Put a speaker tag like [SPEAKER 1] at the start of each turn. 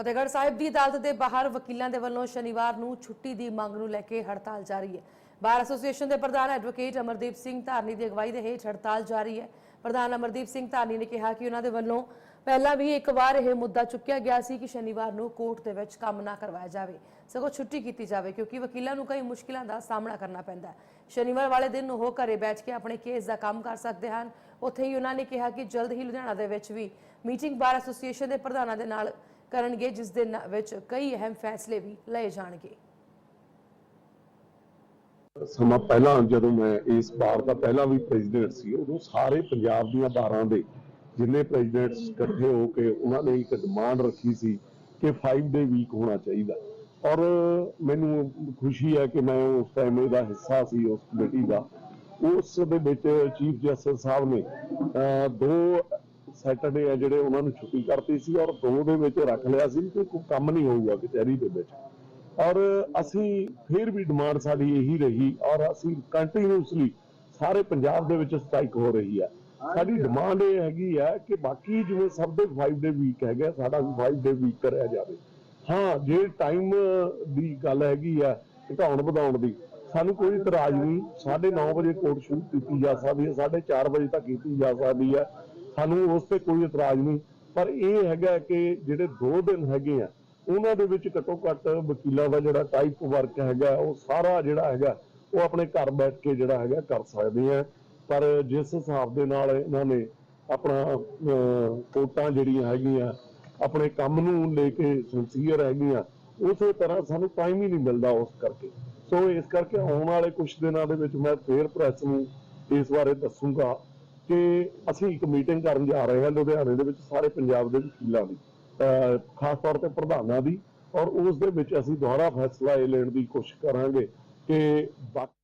[SPEAKER 1] ਫਤਿਹਗੜ੍ਹ ਸਾਹਿਬ ਦੀ ਅਦਾਲਤ ਦੇ ਬਾਹਰ ਵਕੀਲਾਂ ਦੇ ਵੱਲੋਂ ਸ਼ਨੀਵਾਰ ਨੂੰ ਛੁੱਟੀ ਦੀ ਮੰਗ ਨੂੰ ਲੈ ਕੇ ਹੜਤਾਲ ਜਾਰੀ ਹੈ। ਬਾਰ ਐਸੋਸੀਏਸ਼ਨ ਦੇ ਪ੍ਰਧਾਨ ਐਡਵੋਕੇਟ ਅਮਰਦੀਪ ਸਿੰਘ ਧਾਰਨੀ ਦੀ ਅਗਵਾਈ ਦੇ ਹੇਠ ਹੜਤਾਲ ਜਾਰੀ ਹੈ। ਪ੍ਰਧਾਨ ਅਮਰਦੀਪ ਸਿੰਘ ਧਾਰਨੀ ਨੇ ਕਿਹਾ ਕਿ ਉਹਨਾਂ ਦੇ ਵੱਲੋਂ ਪਹਿਲਾਂ ਵੀ ਇੱਕ ਵਾਰ ਇਹ ਮੁੱਦਾ ਚੁੱਕਿਆ ਗਿਆ ਸੀ ਕਿ ਸ਼ਨੀਵਾਰ ਨੂੰ ਕੋਰਟ ਦੇ ਵਿੱਚ ਕੰਮ ਨਾ ਕਰਵਾਇਆ ਜਾਵੇ, ਸਗੋਂ ਛੁੱਟੀ ਕੀਤੀ ਜਾਵੇ, ਕਿਉਂਕਿ ਵਕੀਲਾਂ ਨੂੰ ਕਈ ਮੁਸ਼ਕਿਲਾਂ ਦਾ ਸਾਹਮਣਾ ਕਰਨਾ ਪੈਂਦਾ ਹੈ। ਸ਼ਨੀਵਾਰ ਵਾਲੇ ਦਿਨ ਉਹ ਘਰੇ ਬੈਠ ਕੇ ਆਪਣੇ ਕੇਸ ਦਾ ਕੰਮ ਕਰ ਸਕਦੇ ਹਨ। ਉੱਥੇ ਹੀ ਉਹਨਾਂ ਨੇ ਕਿਹਾ ਕਿ ਜਲਦ ਹੀ ਲੁਧਿਆਣਾ ਦੇ ਵਿੱਚ ਵੀ ਮੀਟਿੰਗ ਬਾਰ ਐਸੋਸੀਏਸ਼ਨ ਦੇ ਪ੍ਰਧਾਨਾਂ ਦੇ ਨਾਲ ਕਰਨਗੇ ਜਿਸ ਦੇ ਵਿੱਚ ਕਈ ਅਹਿਮ ਫੈਸਲੇ ਵੀ ਲਏ ਜਾਣਗੇ।
[SPEAKER 2] ਸਮਾਂ ਪਹਿਲਾਂ, ਜਦੋਂ ਮੈਂ ਇਸ ਬਾਰ ਦਾ ਪਹਿਲਾਂ ਵੀ ਪ੍ਰੈਜ਼ੀਡੈਂਟ ਸੀ, ਉਦੋਂ ਸਾਰੇ ਪੰਜਾਬ ਦੀਆਂ ਬਾਰਾਂ ਦੇ ਜਿੰਨੇ ਪ੍ਰੈਜ਼ੀਡੈਂਟਸ ਇਕੱਠੇ ਹੋ ਕੇ ਉਹਨਾਂ ਨੇ ਇੱਕ ਡਿਮਾਂਡ ਰੱਖੀ ਸੀ ਕਿ 5 ਡੇ ਵੀਕ ਹੋਣਾ ਚਾਹੀਦਾ। ਔਰ ਮੈਨੂੰ ਖੁਸ਼ੀ ਹੈ ਕਿ ਮੈਂ ਉਸ ਟਾਈਮ ਦਾ ਹਿੱਸਾ ਸੀ, ਉਸ ਕਮੇਟੀ ਦਾ। ਉਸ ਦੇ ਵਿੱਚ ਚੀਫ ਜਸਟਿਸ ਸਾਹਿਬ ਨੇ ਦੋ ਸੈਟਰਡੇ ਆ ਜਿਹੜੇ ਉਹਨਾਂ ਨੂੰ ਛੁੱਟੀ ਕਰਤੀ ਸੀ ਔਰ ਦੋ ਦੇ ਵਿੱਚ ਰੱਖ ਲਿਆ ਸੀ ਕਿ ਕੋਈ ਕੰਮ ਨਹੀਂ ਹੋਊਗਾ ਕਚਹਿਰੀ ਦੇ ਵਿੱਚ। ਔਰ ਅਸੀਂ ਫਿਰ ਵੀ ਡਿਮਾਂਡ ਸਾਡੀ ਇਹੀ ਰਹੀ ਔਰ ਅਸੀਂ ਕੰਟੀਨਿਊਸਲੀ ਸਾਰੇ ਪੰਜਾਬ ਦੇ ਵਿੱਚ ਸਟ੍ਰਾਈਕ ਹੋ ਰਹੀ ਹੈ ਸਾਡੀ ਡਿਮਾਂਡ ਇਹ ਹੈਗੀ ਹੈ ਕਿ ਬਾਕੀ ਜਿਵੇਂ ਸਭ ਦੇ 5 ਡੇ ਵੀਕ ਹੈਗਾ ਸਾਡਾ ਵੀ 5 ਡੇ ਵੀਕ ਕਰਿਆ ਜਾਵੇ। ਹਾਂ ਜੇ ਟਾਈਮ ਦੀ ਗੱਲ ਹੈਗੀ ਆ ਘਟਾਉਣ ਵਧਾਉਣ ਦੀ ਸਾਨੂੰ ਕੋਈ ਇਤਰਾਜ਼ ਨਹੀਂ। 9:30 ਵਜੇ ਕੋਰਟ ਸ਼ੁਰੂ ਕੀਤੀ ਜਾ ਸਕਦੀ ਹੈ 4:30 ਵਜੇ ਤੱਕ ਕੀਤੀ ਜਾ ਸਕਦੀ ਹੈ ਸਾਨੂੰ ਉਸ ਤੇ ਕੋਈ ਇਤਰਾਜ਼ ਨਹੀਂ। ਪਰ ਇਹ ਹੈਗਾ ਕਿ ਜਿਹੜੇ 2 ਦਿਨ ਹੈਗੇ ਆ ਉਹਨਾਂ ਦੇ ਵਿੱਚ ਘੱਟੋ ਘੱਟ ਵਕੀਲਾਂ ਦਾ ਜਿਹੜਾ ਟਾਈਪ ਵਰਕ ਹੈਗਾ ਉਹ ਸਾਰਾ ਜਿਹੜਾ ਹੈਗਾ ਉਹ ਆਪਣੇ ਘਰ ਬੈਠ ਕੇ ਜਿਹੜਾ ਹੈਗਾ ਕਰ ਸਕਦੇ ਆ। ਪਰ ਜਿਸ ਹਿਸਾਬ ਦੇ ਨਾਲ ਇਹਨਾਂ ਨੇ ਆਪਣਾ ਅਹ, ਕੋਟਾਂ ਜਿਹੜੀਆਂ ਹੈਗੀਆਂ ਆਪਣੇ ਕੰਮ ਨੂੰ ਲੈ ਕੇ ਸਿੰਸੀਅਰ ਹੈਗੀਆਂ ਉਸੇ ਤਰ੍ਹਾਂ ਸਾਨੂੰ ਟਾਈਮ ਹੀ ਨਹੀਂ ਮਿਲਦਾ ਉਸ ਕਰਕੇ। ਸੋ ਇਸ ਕਰਕੇ ਆਉਣ ਵਾਲੇ ਕੁਝ ਦਿਨਾਂ ਦੇ ਵਿੱਚ ਮੈਂ ਫੇਰ ਪ੍ਰੈਸ ਨੂੰ ਇਸ ਬਾਰੇ ਦੱਸੂਗਾ। ਕਿ ਅਸੀਂ ਇੱਕ ਮੀਟਿੰਗ ਕਰਨ ਜਾ ਰਹੇ ਹਾਂ ਲੁਧਿਆਣੇ ਦੇ ਵਿੱਚ ਸਾਰੇ ਪੰਜਾਬ ਦੇ ਵਕੀਲਾਂ ਦੀ ਖਾਸ ਤੌਰ ਤੇ ਪ੍ਰਧਾਨਾਂ ਦੀ, ਔਰ ਉਸ ਦੇ ਵਿੱਚ ਅਸੀਂ ਦੁਬਾਰਾ ਫੈਸਲਾ ਇਹ ਲੈਣ ਦੀ ਕੋਸ਼ਿਸ਼ ਕਰਾਂਗੇ ਕਿ ਬਾਕੀ